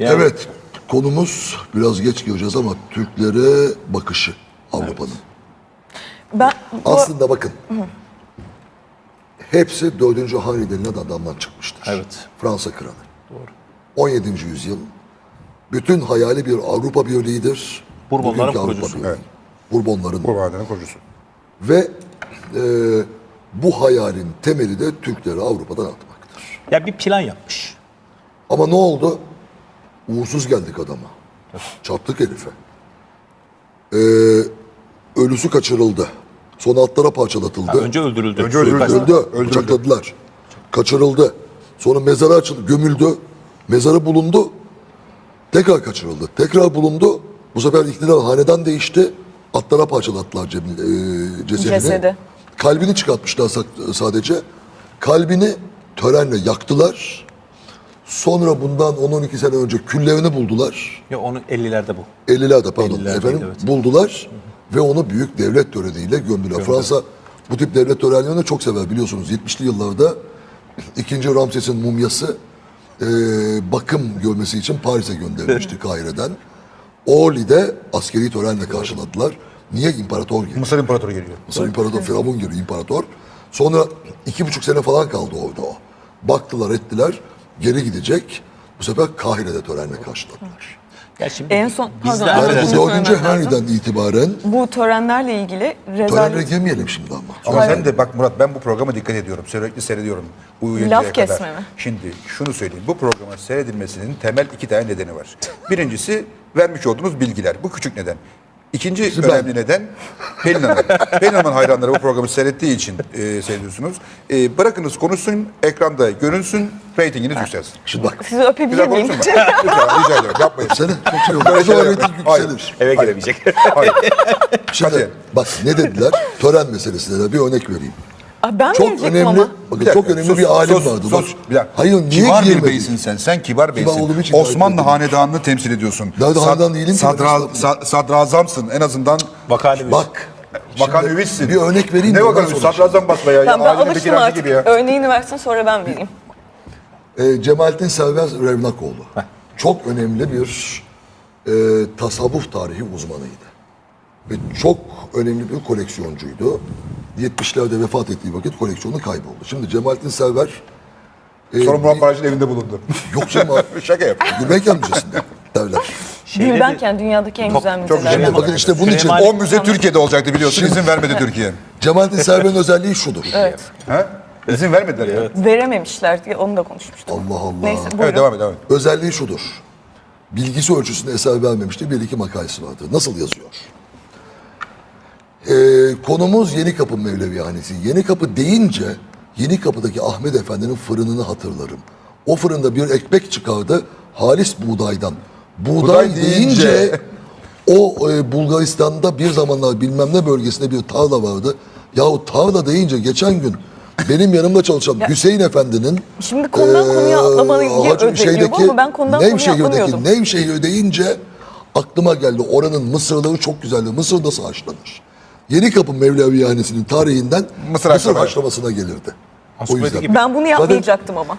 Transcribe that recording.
Yani Evet, konumuz biraz geç gireceğiz ama Türklere bakışı Avrupa'nın. Ben bu, Aslında bakın, hepsi 4. Henry denilen adamdan çıkmıştır. Evet. Fransa kralı. Doğru. 17. yüzyıl. Bütün hayali bir Avrupa Birliği'dir. Bourbonların kurucusu. Birliği. Evet. Bourbonların. Vadenin kurucusu. Ve e, bu hayalin temeli de Türkleri Avrupa'dan atmaktır. ya bir plan yapmış. Ama ne oldu? Uğursuz geldik adama. Çarptık herife. Ee, ölüsü kaçırıldı. Son altlara parçalatıldı. Ha, önce öldürüldü. Önce öldürüldü. Suikast. Öldü. Bıçakladılar. Kaçırıldı. Sonra mezarı açıldı. Gömüldü. Mezarı bulundu. Tekrar kaçırıldı. Tekrar bulundu. Bu sefer iktidar hanedan değişti. Atlara parçalattılar cem, e, cesedini. Cesedi. Kalbini çıkartmışlar sa- sadece. Kalbini törenle yaktılar. Sonra bundan 10-12 sene önce küllerini buldular. Ya onu 50'lerde bu. 50'lerde pardon 50'lerdeydi, efendim evet. buldular ve onu büyük devlet töreniyle gömdüler. Fransa bu tip devlet törenlerini çok sever biliyorsunuz. 70'li yıllarda 2. Ramses'in mumyası e, bakım görmesi için Paris'e gönderilmişti Kahire'den. Orly'de askeri törenle karşıladılar. Niye? İmparator geliyor. Mısır İmparatoru geliyor. Mısır İmparator, Firavun gibi imparator. Sonra iki buçuk sene falan kaldı orada o. Baktılar ettiler, geri gidecek. Bu sefer Kahire'de törenle karşıladılar. Ya şimdi En son- pardon, Yani Evet. bu dördüncü lazım. Henry'den itibaren bu törenlerle ilgili törenle rezalet girmeyelim şimdi ama. Ama sen de bak Murat ben bu programa dikkat ediyorum. Sürekli seyrediyorum. Uyuyuncaya Laf kadar. kesme mi? Şimdi şunu söyleyeyim. Bu programın seyredilmesinin temel iki tane nedeni var. Birincisi vermiş olduğunuz bilgiler. Bu küçük neden. İkinci ben. önemli neden Pelin Hanım. Pelin Hanım'ın hayranları bu programı seyrettiği için e, seyrediyorsunuz. E, bırakınız konuşsun, ekranda görünsün, reytinginiz yükselsin. Şimdi bak. sizi öpebilir Güzel miyim? konuşsun mu? Lütfen rica ediyorum yapmayın. Sene çok şey oldu. Böyle O zaman reyting yapmayın. Hayır. yükselir. eve giremeyecek. Hayır. Şimdi Hadi. bak ne dediler? Tören meselesine de bir örnek vereyim. Aa, ben Çok önemli, ama. bakın Bir dakika, çok önemli sus, bir alim sus, vardı. sus. Bir dakika. hayır niye kibar bir beysin sen. Sen kibar beysin. için Osmanlı hanedanını temsil ediyorsun. Nerede hanedan değilim ki sadra- sa- sadrazamsın en azından. Vakali Bak. Üvitsin. Bir örnek vereyim. Ne sonra Sadrazam basma ya. Tamam, ben alıştım artık. gibi ya. Örneğini versin sonra ben vereyim. E, Cemalettin Server Revnakoğlu. Çok önemli bir e, tasavvuf tarihi uzmanıydı. Ve çok önemli bir koleksiyoncuydu. 70'lerde vefat ettiği vakit koleksiyonu kayboldu. Şimdi Cemalettin Server e, Sonra Murat Baraj'ın evinde bulundu. yok canım Şaka yap. Gülbenken Müzesi'nde derler. Şeyde de- Gülbenken dünyadaki en güzel çok müzelerden. güzel. Bakın işte bunun için O müze Türkiye'de olacaktı biliyorsun. İzin vermedi Türkiye. Cemalettin Server'in özelliği şudur. Evet. Ha? İzin vermediler ya. Evet, Verememişler diye onu da konuşmuştuk. Allah Allah. Neyse buyurun. devam et devam et. Özelliği şudur. Bilgisi ölçüsünde eser vermemişti. Bir iki makalesi vardır. Nasıl yazıyor? Konumuz Yeni Kapı Mevlevihanesi. Yeni Kapı deyince Yeni Kapı'daki Ahmet Efendi'nin fırınını hatırlarım. O fırında bir ekmek çıkardı halis buğdaydan. Buğday, Buğday deyince, deyince- o e, Bulgaristan'da bir zamanlar bilmem ne bölgesinde bir tarla vardı. Yahu tarla deyince geçen gün benim yanımda çalışan Hüseyin Efendi'nin Şimdi konudan konuya atlamayı Hacı özeniyor bu ama ben konudan konuya Nevşehir'deki atlamıyordum. Nevşehir deyince aklıma geldi. Oranın mısırları çok güzeldi. Mısır nasıl haşlanır? Yeni Kapı Mevlevihanesi'nin tarihinden Mısır Mısır, haşlama. haşlamasına gelirdi. O yüzden. Ben bunu Zaten yapmayacaktım ama.